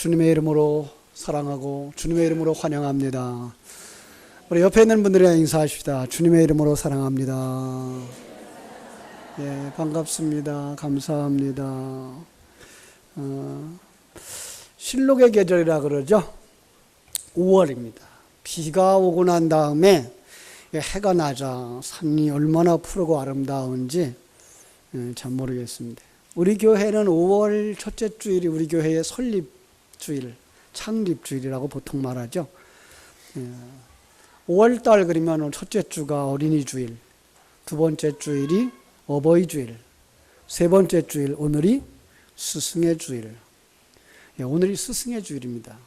주님의 이름으로 사랑하고 주님의 이름으로 환영합니다. 우리 옆에 있는 분들이랑 인사하십시다. 주님의 이름으로 사랑합니다. 예, 반갑습니다. 감사합니다. 어, 실록의 계절이라 그러죠. 5월입니다. 비가 오고 난 다음에 해가 나자 산이 얼마나 푸르고 아름다운지 예, 잘 모르겠습니다. 우리 교회는 5월 첫째 주일이 우리 교회의 설립 주일, 창립 주일이라고 보통 말하죠. 5월 달 그러면 첫째 주가 어린이 주일, 두 번째 주일이 어버이 주일, 세 번째 주일 오늘이 스승의 주일. 예, 오늘이 스승의 주일입니다.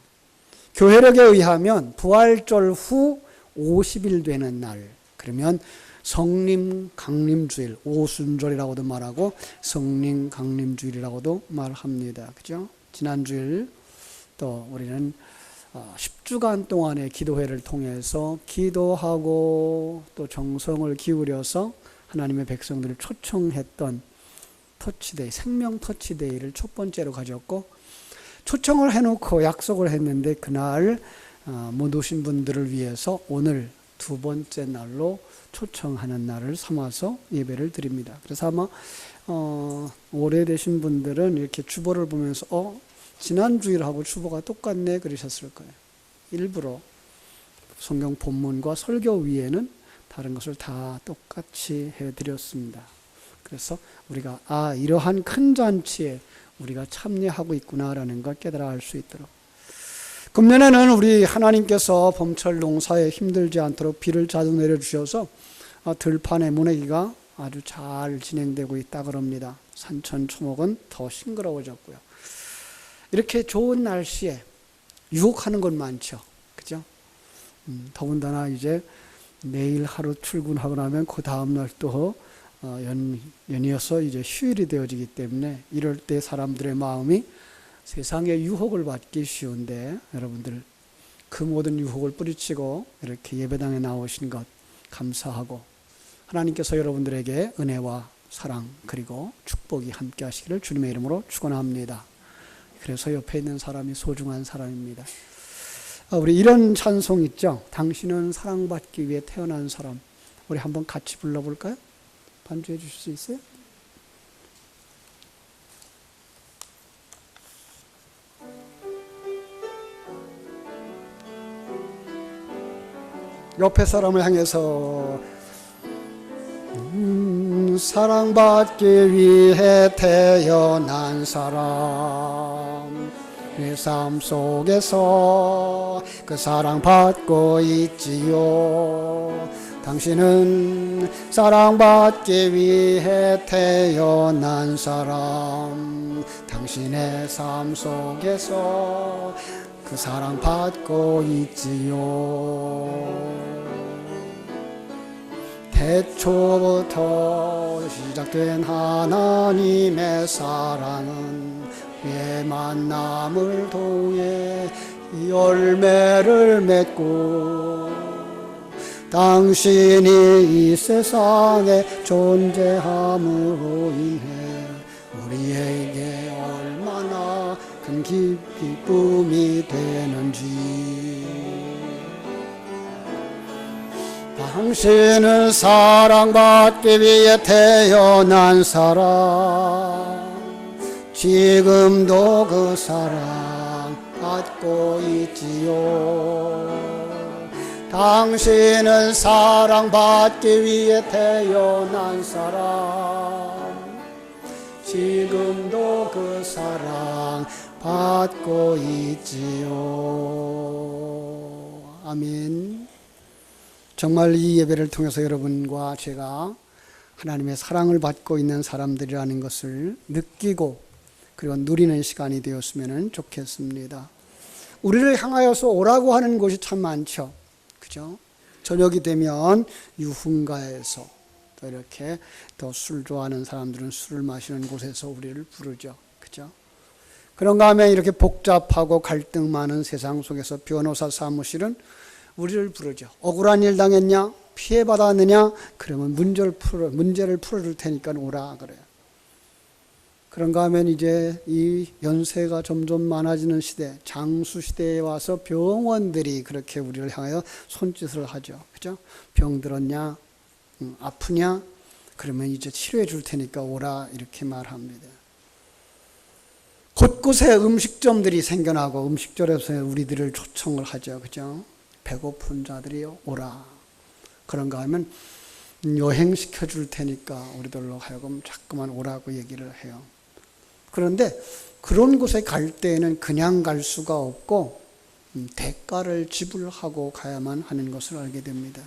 교회력에 의하면 부활절 후 50일 되는 날, 그러면 성림 강림주일, 오순절이라고도 말하고 성림 강림주일이라고도 말합니다. 그죠? 지난 주일 또 우리는 10주간 동안의 기도회를 통해서 기도하고 또 정성을 기울여서 하나님의 백성들을 초청했던 터치데이, 생명 터치데이를 첫 번째로 가졌고 초청을 해놓고 약속을 했는데 그날 못 오신 분들을 위해서 오늘 두 번째 날로 초청하는 날을 삼아서 예배를 드립니다. 그래서 아마 어, 오래되신 분들은 이렇게 주보를 보면서 어 지난 주일하고 주보가 똑같네 그러셨을 거예요. 일부러 성경 본문과 설교 위에는 다른 것을 다 똑같이 해드렸습니다. 그래서 우리가 아 이러한 큰 잔치에 우리가 참여하고 있구나라는 걸 깨달아 알 수 있도록 금년에는 우리 하나님께서 봄철 농사에 힘들지 않도록 비를 자주 내려주셔서 어, 들판의 모내기가 아주 잘 진행되고 있다 그럽니다. 산천 초목은 더 싱그러워졌고요. 이렇게 좋은 날씨에 유혹하는 건 많죠. 그죠? 음, 더군다나 이제 내일 하루 출근하고 나면 그 다음날 또 어, 연, 연이어서 이제 휴일이 되어지기 때문에 이럴 때 사람들의 마음이 세상의 유혹을 받기 쉬운데 여러분들 그 모든 유혹을 뿌리치고 이렇게 예배당에 나오신 것 감사하고 하나님께서 여러분들에게 은혜와 사랑 그리고 축복이 함께 하시기를 주님의 이름으로 축원합니다. 그래서 옆에 있는 사람이 소중한 사람입니다. 아, 우리 이런 찬송 있죠. 당신은 사랑받기 위해 태어난 사람. 우리 한번 같이 불러볼까요? 반주해 주실 수 있어요? 옆에 사람을 향해서 음, 사랑받기 위해 태어난 사람 내 삶 속에서 그 사랑 받고 있지요. 당신은 사랑받기 위해 태어난 사람. 당신의 삶 속에서 그 사랑 받고 있지요. 태초부터 시작된 하나님의 사랑은 내 만남을 통해 열매를 맺고 당신이 이 세상에 존재함으로 인해 우리에게 얼마나 큰 기쁨이 되는지. 당신은 사랑받기 위해 태어난 사람 지금도 그 사랑 받고 있지요. 당신은 사랑받기 위해 태어난 사람. 지금도 그 사랑 받고 있지요. 아멘. 정말 이 예배를 통해서 여러분과 제가 하나님의 사랑을 받고 있는 사람들이라는 것을 느끼고 그리고 누리는 시간이 되었으면 좋겠습니다. 우리를 향하여서 오라고 하는 곳이 참 많죠. 그죠? 저녁이 되면 유흥가에서 또 이렇게 더술 좋아하는 사람들은 술을 마시는 곳에서 우리를 부르죠. 그죠? 그런가 하면 이렇게 복잡하고 갈등 많은 세상 속에서 변호사 사무실은 우리를 부르죠. 억울한 일 당했냐? 피해 받았느냐? 그러면 문제를 풀어 문제를 풀어줄 테니까 오라 그래요. 그런가 하면 이제 이 연세가 점점 많아지는 시대, 장수 시대에 와서 병원들이 그렇게 우리를 향하여 손짓을 하죠. 그죠? 병 들었냐? 음, 아프냐? 그러면 이제 치료해 줄 테니까 오라. 이렇게 말합니다. 곳곳에 음식점들이 생겨나고 음식점에서 우리들을 초청을 하죠. 그죠? 배고픈 자들이 오라. 그런가 하면 여행시켜 줄 테니까 우리들로 하여금 자꾸만 오라고 얘기를 해요. 그런데 그런 곳에 갈 때에는 그냥 갈 수가 없고 음, 대가를 지불하고 가야만 하는 것을 알게 됩니다.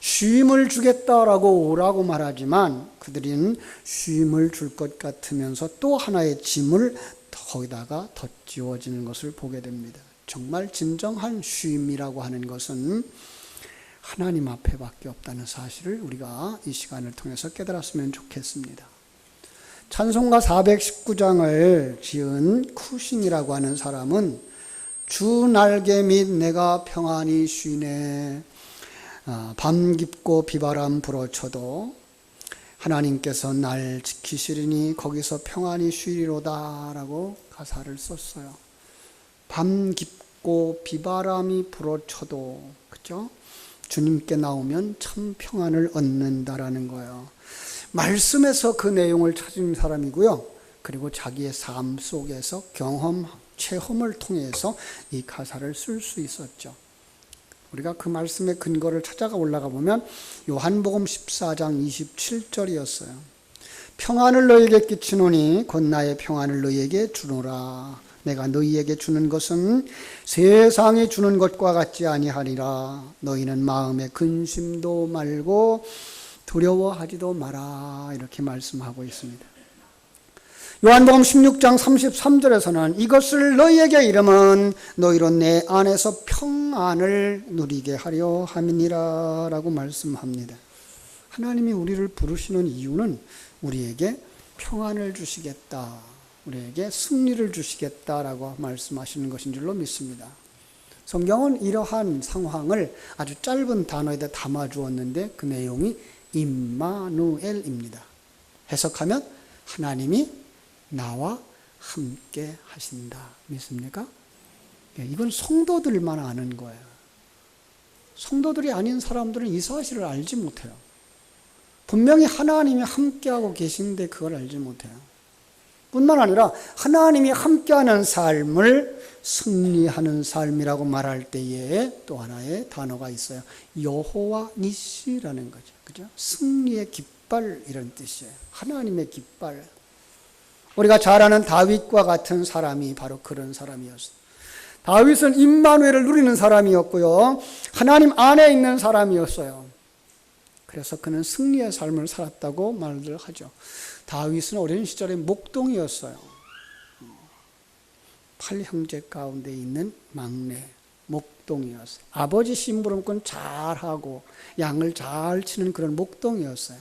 쉼을 주겠다라고 오라고 말하지만 그들은 쉼을 줄 것 같으면서 또 하나의 짐을 거기다가 덧지워지는 것을 보게 됩니다. 정말 진정한 쉼이라고 하는 것은 하나님 앞에밖에 없다는 사실을 우리가 이 시간을 통해서 깨달았으면 좋겠습니다. 찬송가 419장을 지은 쿠신이라고 하는 사람은 주 날개 및 내가 평안히 쉬네 아, 밤 깊고 비바람 불어쳐도 하나님께서 날 지키시리니 거기서 평안히 쉬리로다 라고 가사를 썼어요. 밤 깊고 비바람이 불어쳐도 그죠? 주님께 나오면 참 평안을 얻는다라는 거예요. 말씀에서 그 내용을 찾은 사람이고요. 그리고 자기의 삶 속에서 경험, 체험을 통해서 이 가사를 쓸 수 있었죠. 우리가 그 말씀의 근거를 찾아가 올라가 보면 요한복음 14장 27절이었어요. 평안을 너희에게 끼치노니 곧 나의 평안을 너희에게 주노라. 내가 너희에게 주는 것은 세상이 주는 것과 같지 아니하리라. 너희는 마음에 근심도 말고 두려워하지도 마라. 이렇게 말씀하고 있습니다. 요한복음 16장 33절에서는 이것을 너희에게 이름은 너희로 내 안에서 평안을 누리게 하려 함이니라 라고 말씀합니다. 하나님이 우리를 부르시는 이유는 우리에게 평안을 주시겠다. 우리에게 승리를 주시겠다라고 말씀하시는 것인 줄로 믿습니다. 성경은 이러한 상황을 아주 짧은 단어에다 담아 주었는데 그 내용이 임마누엘입니다. 해석하면 하나님이 나와 함께 하신다. 믿습니까? 예, 이건 성도들만 아는 거예요. 성도들이 아닌 사람들은 이 사실을 알지 못해요. 분명히 하나님이 함께하고 계신데 그걸 알지 못해요. 뿐만 아니라 하나님이 함께하는 삶을 승리하는 삶이라고 말할 때에 또 하나의 단어가 있어요. 여호와 니시라는 거죠. 그죠? 승리의 깃발 이런 뜻이에요. 하나님의 깃발. 우리가 잘 아는 다윗과 같은 사람이 바로 그런 사람이었어요. 다윗은 임마누엘을 누리는 사람이었고요. 하나님 안에 있는 사람이었어요. 그래서 그는 승리의 삶을 살았다고 말을 하죠. 다윗은 어린 시절에 목동이었어요. 팔 형제 가운데 있는 막내 목동이었어요. 아버지 심부름꾼 잘하고 양을 잘 치는 그런 목동이었어요.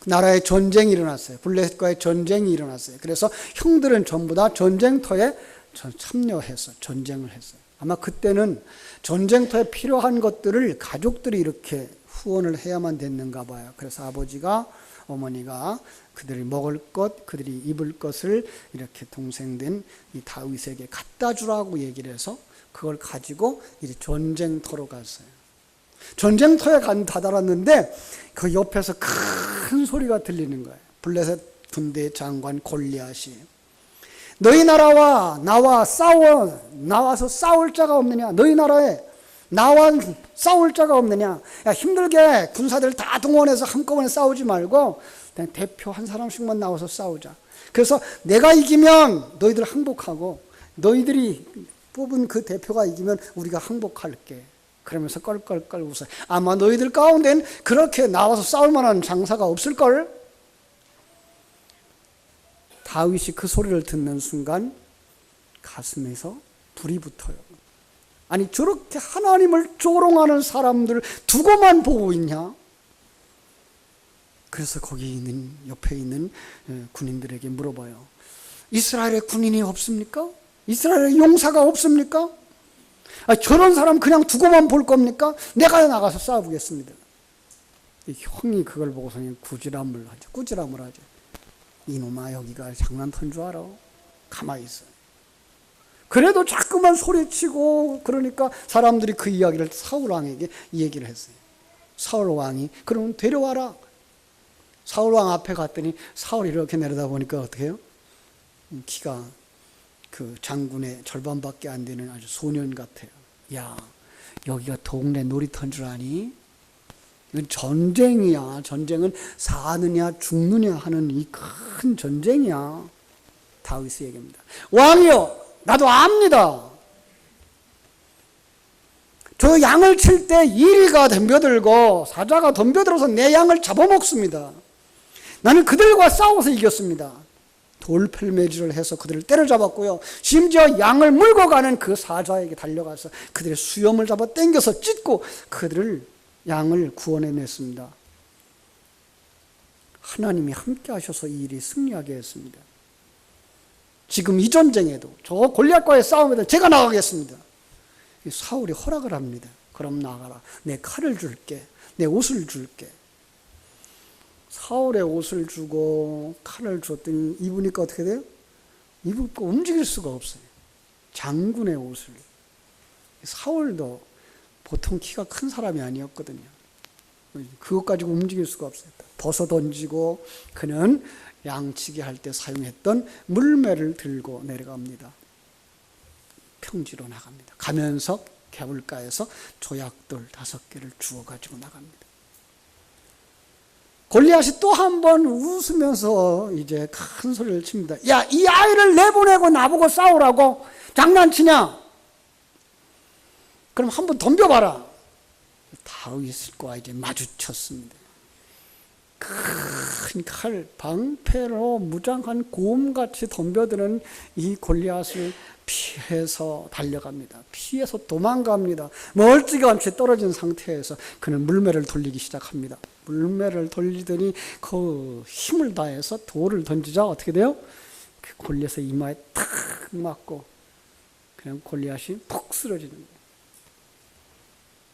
그 나라에 전쟁이 일어났어요. 블레셋과의 전쟁이 일어났어요. 그래서 형들은 전부 다 전쟁터에 참여해서 전쟁을 했어요. 아마 그때는 전쟁터에 필요한 것들을 가족들이 이렇게 후원을 해야만 됐는가 봐요. 그래서 아버지가 어머니가 그들이 먹을 것, 그들이 입을 것을 이렇게 동생된 이 다윗에게 갖다 주라고 얘기를 해서 그걸 가지고 이제 전쟁터로 갔어요. 전쟁터에 간 다다랐는데 그 옆에서 큰 소리가 들리는 거예요. 블레셋 군대 장관 골리앗이 너희 나라와 나와 싸워 나와서 싸울 자가 없느냐? 너희 나라에 나와 싸울 자가 없느냐? 야, 힘들게 군사들 다 동원해서 한꺼번에 싸우지 말고 대표 한 사람씩만 나와서 싸우자. 그래서 내가 이기면 너희들 항복하고 너희들이 뽑은 그 대표가 이기면 우리가 항복할게. 그러면서 껄껄껄 웃어요. 아마 너희들 가운데는 그렇게 나와서 싸울 만한 장사가 없을걸? 다윗이 그 소리를 듣는 순간 가슴에서 불이 붙어요. 아니 저렇게 하나님을 조롱하는 사람들 두고만 보고 있냐? 그래서 거기 있는 옆에 있는 군인들에게 물어봐요. 이스라엘에 군인이 없습니까? 이스라엘에 용사가 없습니까? 아, 저런 사람 그냥 두고만 볼 겁니까? 내가 나가서 싸우겠습니다. 형이 그걸 보고서 구지람을 하죠. 꾸지람을 하죠. 이놈아 여기가 장난터인 줄 알아? 가만히 있어. 그래도 자꾸만 소리치고 그러니까 사람들이 그 이야기를 사울 왕에게 얘기를 했어요. 사울 왕이 그러면 데려와라. 사울 왕 앞에 갔더니 사울이 이렇게 내려다 보니까 어떻게 해요? 키가 그 장군의 절반밖에 안 되는 아주 소년 같아요. 야, 여기가 동네 놀이터인 줄 아니? 이건 전쟁이야. 전쟁은 사느냐 죽느냐 하는 이 큰 전쟁이야. 다윗의 얘기입니다. 왕이요, 나도 압니다. 저 양을 칠 때 이리가 덤벼들고 사자가 덤벼들어서 내 양을 잡아먹습니다. 나는 그들과 싸워서 이겼습니다. 돌펠매질을 해서 그들을 때려잡았고요. 심지어 양을 물고 가는 그 사자에게 달려가서 그들의 수염을 잡아 당겨서 찢고 그들을 양을 구원해냈습니다. 하나님이 함께 하셔서 이 일이 승리하게 했습니다. 지금 이 전쟁에도 저 골리앗과의 싸움에도 제가 나가겠습니다. 사울이 허락을 합니다. 그럼 나가라. 내 칼을 줄게. 내 옷을 줄게. 사울의 옷을 주고 칼을 줬더니 입으니까 어떻게 돼요? 입고 움직일 수가 없어요. 장군의 옷을. 사울도 보통 키가 큰 사람이 아니었거든요. 그것 가지고 움직일 수가 없어요. 벗어 던지고 그는 양치기 할 때 사용했던 물매를 들고 내려갑니다. 평지로 나갑니다. 가면서 개울가에서 조약돌 다섯 개를 주워 가지고 나갑니다. 골리앗이 또 한 번 웃으면서 이제 큰 소리를 칩니다. 야, 이 아이를 내보내고 나보고 싸우라고 장난치냐? 그럼 한번 덤벼봐라. 다윗과 이제 마주쳤습니다. 큰 칼, 방패로 무장한 곰같이 덤벼드는 이 골리앗을 피해서 달려갑니다. 피해서 도망갑니다. 멀찌감치 떨어진 상태에서 그는 물매를 돌리기 시작합니다. 물매를 돌리더니 그 힘을 다해서 돌을 던지자 어떻게 돼요? 그 골리앗의 이마에 탁 맞고 그냥 골리앗이 푹 쓰러지는 거예요.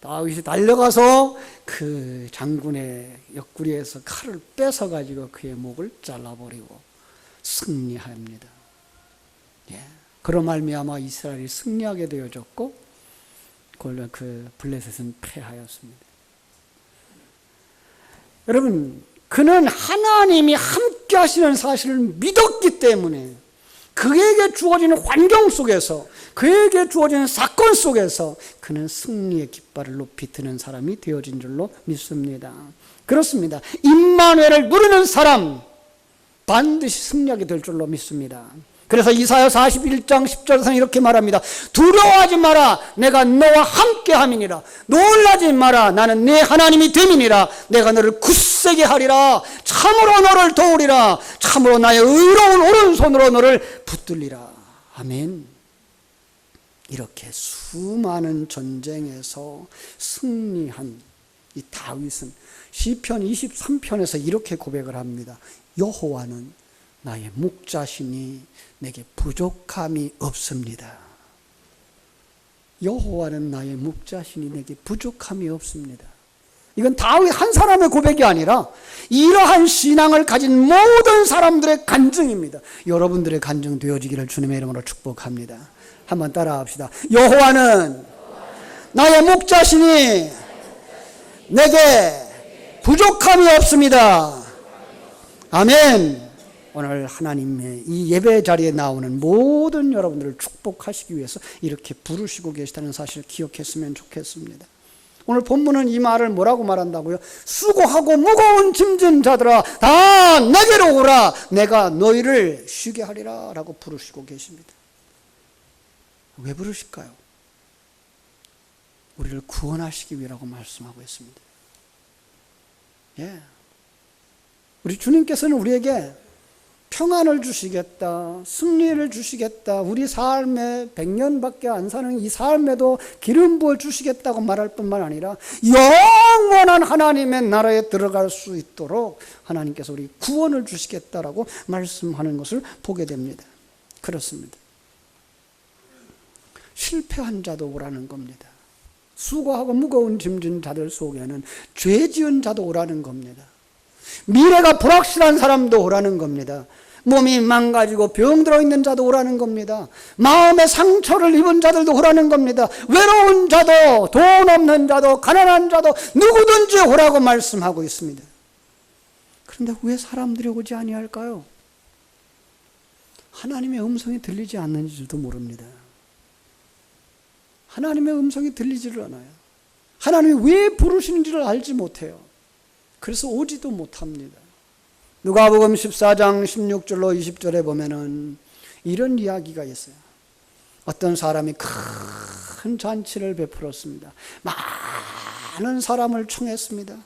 다윗이 달려가서 그 장군의 옆구리에서 칼을 뺏어 가지고 그의 목을 잘라버리고 승리합니다. 예. 그로 말미암아 이스라엘이 승리하게 되어졌고 그 블레셋은 패하였습니다. 여러분 그는 하나님이 함께 하시는 사실을 믿었기 때문에 그에게 주어지는 환경 속에서 그에게 주어지는 사건 속에서 그는 승리의 깃발을 높이 드는 사람이 되어진 줄로 믿습니다. 그렇습니다. 임마누엘을 누리는 사람 반드시 승리하게 될 줄로 믿습니다. 그래서 이사야 41장 10절에서 이렇게 말합니다. 두려워하지 마라. 내가 너와 함께 함이니라. 놀라지 마라. 나는 네 하나님이 됨이니라. 내가 너를 굳세게 하리라. 참으로 너를 도우리라. 참으로 나의 의로운 오른손으로 너를 붙들리라. 아멘. 이렇게 수많은 전쟁에서 승리한 이 다윗은 시편 23편에서 이렇게 고백을 합니다. 여호와는 나의 목자시니 내게 부족함이 없습니다. 여호와는 나의 목자시니 내게 부족함이 없습니다. 이건 다윗 한 사람의 고백이 아니라 이러한 신앙을 가진 모든 사람들의 간증입니다. 여러분들의 간증 되어지기를 주님의 이름으로 축복합니다. 한번 따라합시다. 여호와는 나의 목자시니 내게 부족함이 없습니다. 아멘. 오늘 하나님의 이 예배 자리에 나오는 모든 여러분들을 축복하시기 위해서 이렇게 부르시고 계시다는 사실을 기억했으면 좋겠습니다. 오늘 본문은 이 말을 뭐라고 말한다고요? 수고하고 무거운 짐진 자들아 다 내게로 오라 내가 너희를 쉬게 하리라 라고 부르시고 계십니다. 왜 부르실까요? 우리를 구원하시기 위해라고 말씀하고 있습니다. 예. 우리 주님께서는 우리에게 평안을 주시겠다, 승리를 주시겠다, 우리 삶에 100년밖에 안 사는 이 삶에도 기름 부어 주시겠다고 말할 뿐만 아니라 영원한 하나님의 나라에 들어갈 수 있도록 하나님께서 우리 구원을 주시겠다라고 말씀하는 것을 보게 됩니다. 그렇습니다. 실패한 자도 오라는 겁니다. 수고하고 무거운 짐진 자들 속에는 죄 지은 자도 오라는 겁니다. 미래가 불확실한 사람도 오라는 겁니다. 몸이 망가지고 병 들어 있는 자도 오라는 겁니다. 마음의 상처를 입은 자들도 오라는 겁니다. 외로운 자도, 돈 없는 자도, 가난한 자도 누구든지 오라고 말씀하고 있습니다. 그런데 왜 사람들이 오지 아니할까요? 하나님의 음성이 들리지 않는지도 모릅니다. 하나님의 음성이 들리지를 않아요. 하나님이 왜 부르시는지를 알지 못해요. 그래서 오지도 못합니다. 누가복음 14장 16절로 20절에 보면은 이런 이야기가 있어요. 어떤 사람이 큰 잔치를 베풀었습니다. 많은 사람을 청했습니다.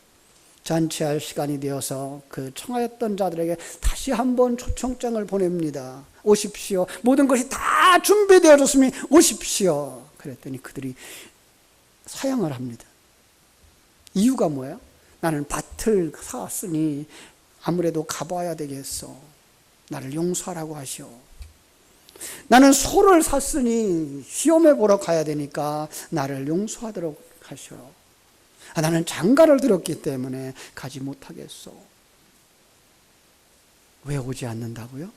잔치할 시간이 되어서 그 청하였던 자들에게 다시 한번 초청장을 보냅니다. 오십시오. 모든 것이 다 준비되어졌으니 오십시오. 그랬더니 그들이 사양을 합니다. 이유가 뭐예요? 나는 밭을 사왔으니 아무래도 가봐야 되겠어. 나를 용서하라고 하시오. 나는 소를 샀으니 시험해 보러 가야 되니까 나를 용서하도록 하시오. 아, 나는 장가를 들었기 때문에 가지 못하겠어. 왜 오지 않는다고요?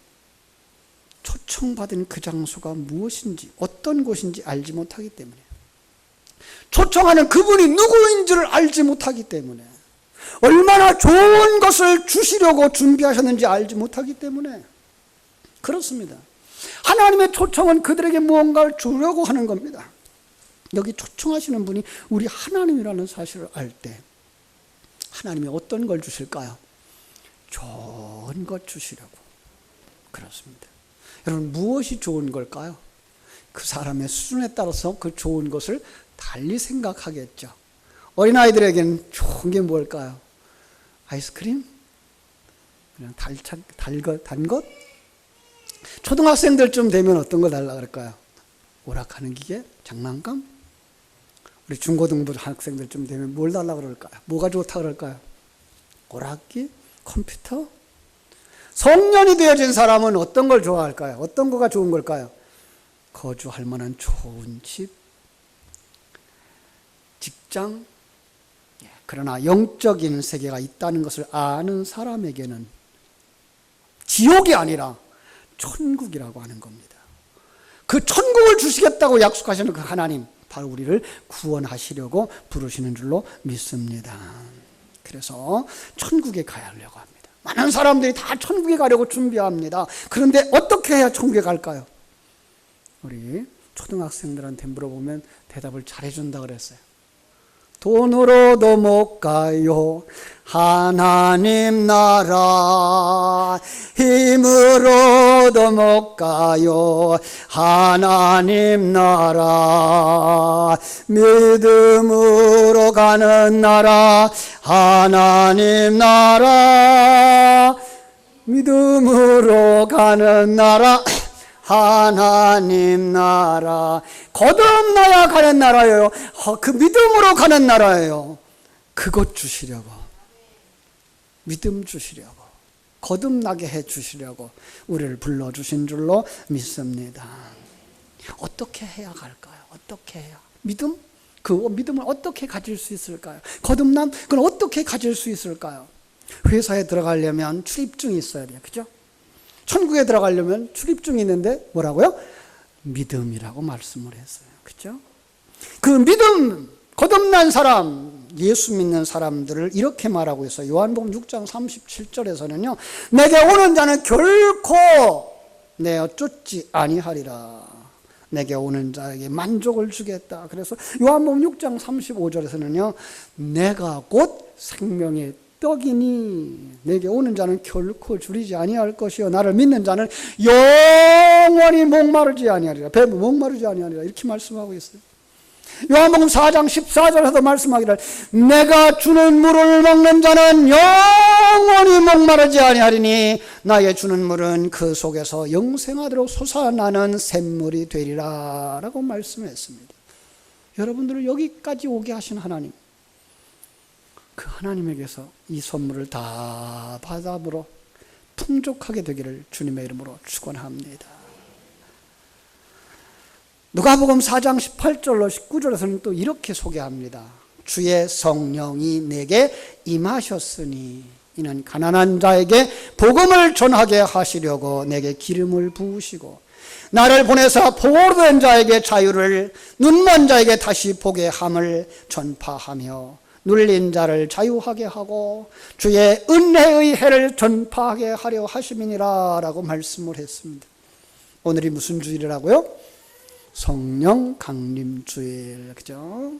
초청받은 그 장소가 무엇인지, 어떤 곳인지 알지 못하기 때문에. 초청하는 그분이 누구인 지를 알지 못하기 때문에. 얼마나 좋은 것을 주시려고 준비하셨는지 알지 못하기 때문에. 그렇습니다. 하나님의 초청은 그들에게 무언가를 주려고 하는 겁니다. 여기 초청하시는 분이 우리 하나님이라는 사실을 알 때 하나님이 어떤 걸 주실까요? 좋은 것 주시려고. 그렇습니다. 여러분, 무엇이 좋은 걸까요? 그 사람의 수준에 따라서 그 좋은 것을 달리 생각하겠죠. 어린아이들에게는 좋은 게 뭘까요? 아이스크림? 그냥 달차, 달 것, 단 것? 초등학생들쯤 되면 어떤 거 달라 그럴까요? 오락하는 기계? 장난감? 우리 중고등부 학생들쯤 되면 뭘 달라 그럴까요? 뭐가 좋다 그럴까요? 오락기? 컴퓨터? 성년이 되어진 사람은 어떤 걸 좋아할까요? 어떤 거가 좋은 걸까요? 거주할 만한 좋은 집, 직장, 예, 그러나 영적인 세계가 있다는 것을 아는 사람에게는 지옥이 아니라 천국이라고 하는 겁니다. 그 천국을 주시겠다고 약속하시는 그 하나님, 바로 우리를 구원하시려고 부르시는 줄로 믿습니다. 그래서 천국에 가야 하려고 합니다. 많은 사람들이 다 천국에 가려고 준비합니다. 그런데 어떻게 해야 천국에 갈까요? 우리 초등학생들한테 물어보면 대답을 잘해준다 그랬어요. 돈으로도 못 가요. 하나님 나라 힘으로도 못 가요. 하나님 나라 믿음으로 가는 나라 하나님 나라 믿음으로 가는 나라 하나님 나라 거듭나야 가는 나라예요. 어, 그 믿음으로 가는 나라예요. 그것 주시려고 믿음 주시려고 거듭나게 해 주시려고 우리를 불러 주신 줄로 믿습니다. 어떻게 해야 갈까요? 어떻게 해야? 믿음? 그 믿음을 어떻게 가질 수 있을까요? 거듭남? 그건 어떻게 가질 수 있을까요? 회사에 들어가려면 출입증이 있어야 돼요. 그죠? 천국에 들어가려면 출입증이 있는데 뭐라고요? 믿음이라고 말씀을 했어요. 그죠? 그 믿음, 거듭난 사람, 예수 믿는 사람들을 이렇게 말하고 있어요. 요한복음 6장 37절에서는요. 내게 오는 자는 결코 내어 쫓지 아니하리라. 내게 오는 자에게 만족을 주겠다. 그래서 요한복음 6장 35절에서는요. 내가 곧 생명의 떡이니 내게 오는 자는 결코 줄이지 아니할 것이요 나를 믿는 자는 영원히 목마르지 아니하리라 배 목마르지 아니하리라 이렇게 말씀하고 있어요. 요한복음 4장 14절에도 말씀하기를 내가 주는 물을 먹는 자는 영원히 목마르지 아니하리니 나의 주는 물은 그 속에서 영생하도록 솟아나는 샘물이 되리라 라고 말씀했습니다. 여러분들을 여기까지 오게 하신 하나님 그 하나님에게서 이 선물을 다 받아으로 풍족하게 되기를 주님의 이름으로 축원합니다. 누가복음 4장 18절로 19절에서는 또 이렇게 소개합니다. 주의 성령이 내게 임하셨으니 이는 가난한 자에게 복음을 전하게 하시려고 내게 기름을 부으시고 나를 보내사 포로된 자에게 자유를 눈먼 자에게 다시 보게 함을 전파하며 눌린 자를 자유하게 하고 주의 은혜의 해를 전파하게 하려 하심이니라 라고 말씀을 했습니다. 오늘이 무슨 주일이라고요? 성령 강림 주일. 그죠?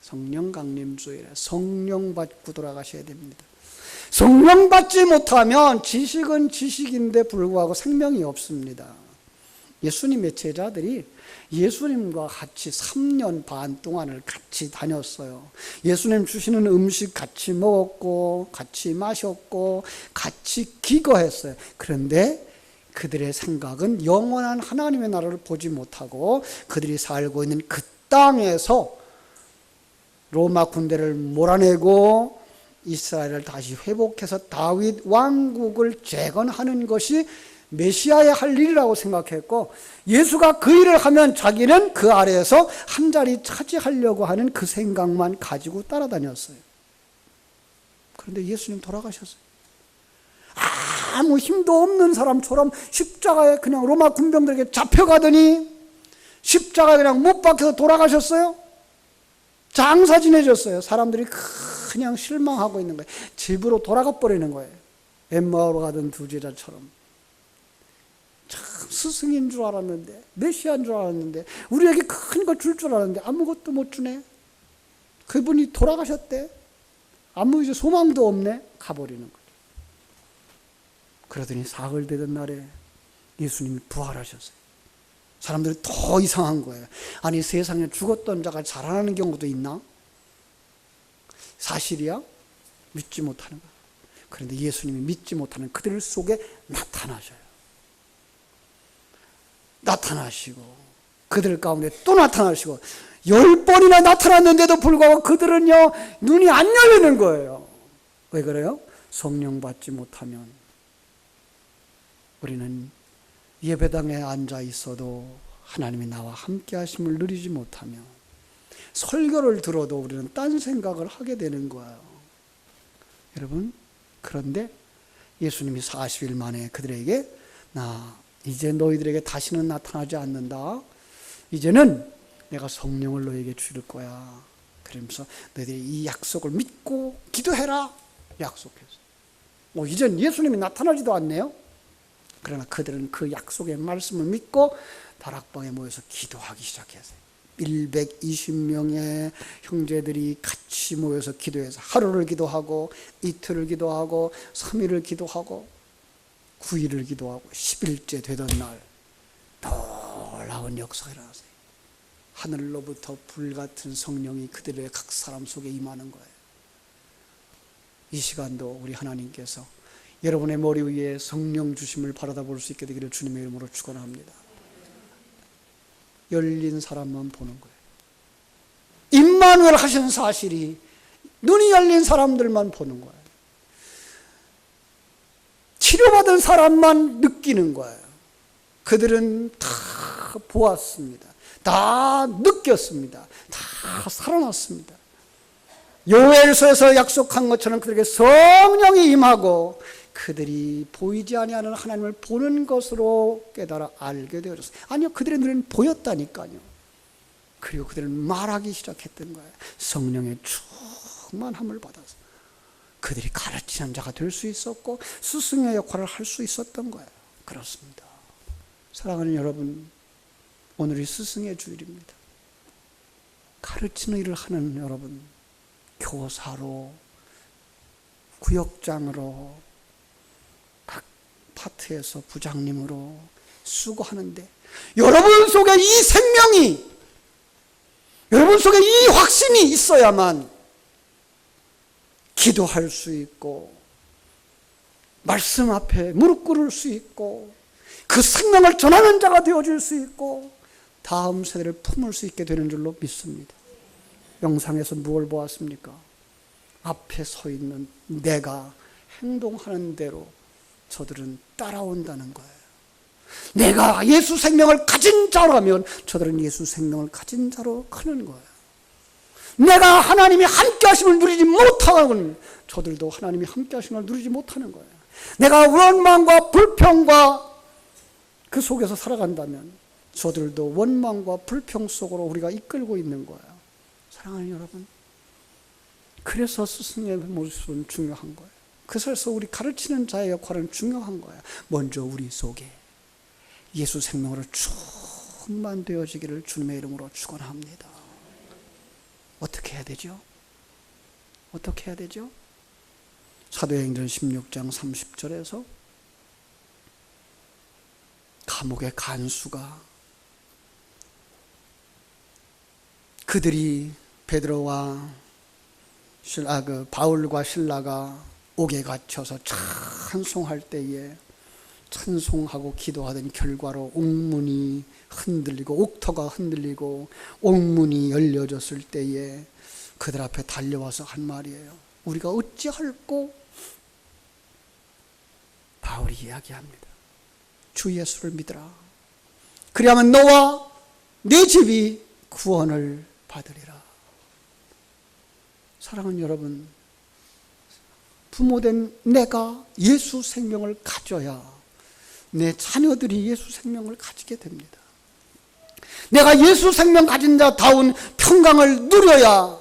성령 강림 주일에 성령 받고 돌아가셔야 됩니다. 성령 받지 못하면 지식은 지식인데 불구하고 생명이 없습니다. 예수님의 제자들이 예수님과 같이 3년 반 동안을 같이 다녔어요. 예수님 주시는 음식 같이 먹었고, 같이 마셨고, 같이 기거했어요. 그런데 그들의 생각은 영원한 하나님의 나라를 보지 못하고 그들이 살고 있는 그 땅에서 로마 군대를 몰아내고 이스라엘을 다시 회복해서 다윗 왕국을 재건하는 것이 메시아의 할 일이라고 생각했고 예수가 그 일을 하면 자기는 그 아래에서 한 자리 차지하려고 하는 그 생각만 가지고 따라다녔어요. 그런데 예수님 돌아가셨어요. 아무 힘도 없는 사람처럼 십자가에 그냥 로마 군병들에게 잡혀가더니 십자가에 그냥 못 박혀서 돌아가셨어요. 장사 지내졌어요. 사람들이 그냥 실망하고 있는 거예요. 집으로 돌아가 버리는 거예요. 엠마오로 가던 두 제자처럼. 참 스승인 줄 알았는데 메시아인 줄 알았는데 우리에게 큰거줄줄 알았는데 아무것도 못 주네. 그분이 돌아가셨대. 아무 이제 소망도 없네. 가버리는 거죠. 그러더니 사흘 되던 날에 예수님이 부활하셨어요. 사람들이 더 이상한 거예요. 아니 세상에 죽었던 자가 자라나는 경우도 있나? 사실이야? 믿지 못하는 거예요. 그런데 예수님이 믿지 못하는 그들 속에 나타나셔요. 나타나시고 그들 가운데 또 나타나시고 열 번이나 나타났는데도 불구하고 그들은요 눈이 안 열리는 거예요. 왜 그래요? 성령 받지 못하면 우리는 예배당에 앉아 있어도 하나님이 나와 함께 하심을 누리지 못하며 설교를 들어도 우리는 딴 생각을 하게 되는 거예요. 여러분, 그런데 예수님이 40일 만에 그들에게 나 이제 너희들에게 다시는 나타나지 않는다. 이제는 내가 성령을 너에게 줄 거야. 그러면서 너희들이 이 약속을 믿고 기도해라. 약속했어. 뭐 이젠 예수님이 나타나지도 않네요. 그러나 그들은 그 약속의 말씀을 믿고 다락방에 모여서 기도하기 시작했어요. 120명의 형제들이 같이 모여서 기도해서 하루를 기도하고 이틀을 기도하고 3일을 기도하고 9일을 기도하고 10일째 되던 날 놀라운 역사가 일어났어요. 하늘로부터 불같은 성령이 그들의 각 사람 속에 임하는 거예요. 이 시간도 우리 하나님께서 여러분의 머리 위에 성령 주심을 바라다 볼 수 있게 되기를 주님의 이름으로 축원합니다. 열린 사람만 보는 거예요. 임마누엘 하신 사실이 눈이 열린 사람들만 보는 거예요. 치료받은 사람만 느끼는 거예요. 그들은 다 보았습니다. 다 느꼈습니다. 다 살아났습니다. 요엘서에서 약속한 것처럼 그들에게 성령이 임하고 그들이 보이지 아니하는 하나님을 보는 것으로 깨달아 알게 되어졌어요. 아니요, 그들의 눈에는 보였다니까요. 그리고 그들은 말하기 시작했던 거예요. 성령의 충만함을 받아서 그들이 가르치는 자가 될 수 있었고 스승의 역할을 할 수 있었던 거예요. 그렇습니다. 사랑하는 여러분, 오늘이 스승의 주일입니다. 가르치는 일을 하는 여러분, 교사로, 구역장으로, 각 파트에서 부장님으로 수고하는데, 여러분 속에 이 생명이, 여러분 속에 이 확신이 있어야만 기도할 수 있고, 말씀 앞에 무릎 꿇을 수 있고, 그 생명을 전하는 자가 되어줄 수 있고, 다음 세대를 품을 수 있게 되는 줄로 믿습니다. 영상에서 무엇을 보았습니까? 앞에 서 있는 내가 행동하는 대로 저들은 따라온다는 거예요. 내가 예수 생명을 가진 자라면 저들은 예수 생명을 가진 자로 크는 거예요. 내가 하나님이 함께 하심을 누리지 못하는 저들도 하나님이 함께 하심을 누리지 못하는 거예요. 내가 원망과 불평과 그 속에서 살아간다면 저들도 원망과 불평 속으로 우리가 이끌고 있는 거예요. 사랑하는 여러분. 그래서 스승의 모습은 중요한 거예요. 그래서 우리 가르치는 자의 역할은 중요한 거예요. 먼저 우리 속에 예수 생명으로 충만되어지기를 주님의 이름으로 축원합니다. 어떻게 해야 되죠? 어떻게 해야 되죠? 사도행전 16장 30절에서 감옥의 간수가 그들이 베드로와 신라 그 바울과 신라가 옥에 갇혀서 찬송할 때에 찬송하고 기도하던 결과로 옥문이 흔들리고 옥터가 흔들리고 옥문이 열려졌을 때에 그들 앞에 달려와서 한 말이에요. 우리가 어찌할꼬? 바울이 이야기합니다. 주 예수를 믿으라. 그리하면 너와 네 집이 구원을 받으리라. 사랑하는 여러분, 부모된 내가 예수 생명을 가져야 내 자녀들이 예수 생명을 가지게 됩니다. 내가 예수 생명 가진 자다운 평강을 누려야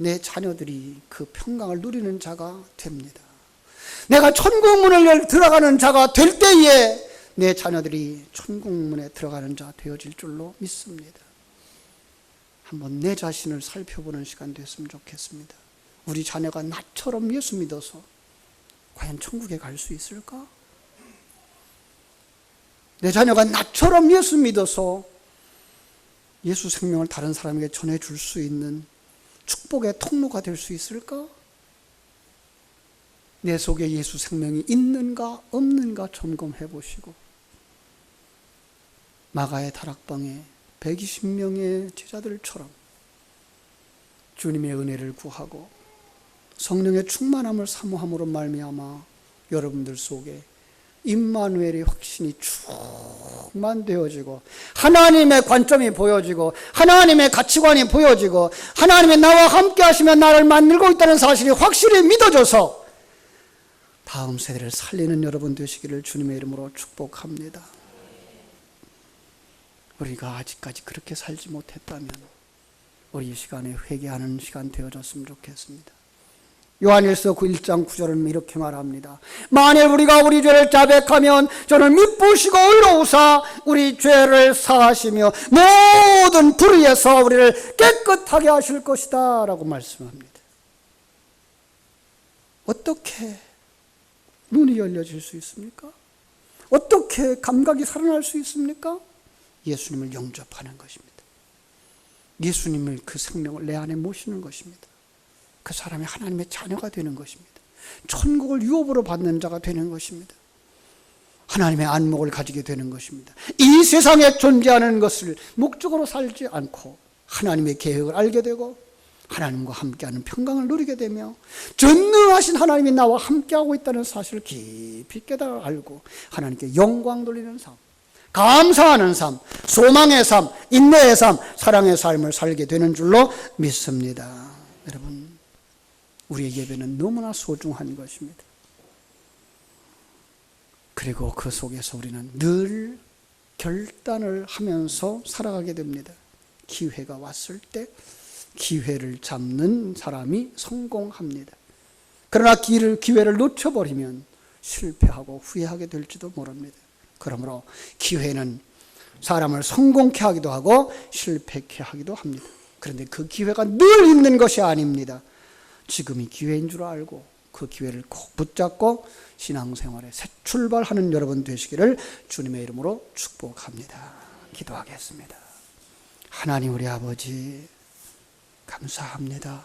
내 자녀들이 그 평강을 누리는 자가 됩니다. 내가 천국문을 들어가는 자가 될 때에 내 자녀들이 천국문에 들어가는 자 되어질 줄로 믿습니다. 한번 내 자신을 살펴보는 시간 됐으면 좋겠습니다. 우리 자녀가 나처럼 예수 믿어서 과연 천국에 갈 수 있을까? 내 자녀가 나처럼 예수 믿어서 예수 생명을 다른 사람에게 전해줄 수 있는 축복의 통로가 될 수 있을까? 내 속에 예수 생명이 있는가 없는가 점검해 보시고 마가의 다락방에 120명의 제자들처럼 주님의 은혜를 구하고 성령의 충만함을 사모함으로 말미암아 여러분들 속에 임마누엘의 확신이 충만되어지고 하나님의 관점이 보여지고 하나님의 가치관이 보여지고 하나님의 나와 함께 하시면 나를 만들고 있다는 사실이 확실히 믿어져서 다음 세대를 살리는 여러분 되시기를 주님의 이름으로 축복합니다. 우리가 아직까지 그렇게 살지 못했다면 우리 이 시간에 회개하는 시간 되어졌으면 좋겠습니다. 요한일서 1장 9절은 이렇게 말합니다. 만일 우리가 우리 죄를 자백하면 저는 미쁘시고 의로우사 우리 죄를 사하시며 모든 불의에서 우리를 깨끗하게 하실 것이다 라고 말씀합니다. 어떻게 눈이 열려질 수 있습니까? 어떻게 감각이 살아날 수 있습니까? 예수님을 영접하는 것입니다. 예수님을 그 생명을 내 안에 모시는 것입니다. 그 사람이 하나님의 자녀가 되는 것입니다. 천국을 유업으로 받는 자가 되는 것입니다. 하나님의 안목을 가지게 되는 것입니다. 이 세상에 존재하는 것을 목적으로 살지 않고 하나님의 계획을 알게 되고 하나님과 함께하는 평강을 누리게 되며 전능하신 하나님이 나와 함께하고 있다는 사실을 깊이 깨달아 알고 하나님께 영광 돌리는 삶, 감사하는 삶, 소망의 삶, 인내의 삶, 사랑의 삶을 살게 되는 줄로 믿습니다. 우리의 예배는 너무나 소중한 것입니다. 그리고 그 속에서 우리는 늘 결단을 하면서 살아가게 됩니다. 기회가 왔을 때 기회를 잡는 사람이 성공합니다. 그러나 기회를, 기회를 놓쳐버리면 실패하고 후회하게 될지도 모릅니다. 그러므로 기회는 사람을 성공케 하기도 하고 실패케 하기도 합니다. 그런데 그 기회가 늘 있는 것이 아닙니다. 지금이 기회인 줄 알고 그 기회를 꼭 붙잡고 신앙생활에 새 출발하는 여러분 되시기를 주님의 이름으로 축복합니다. 기도하겠습니다. 하나님 우리 아버지 감사합니다.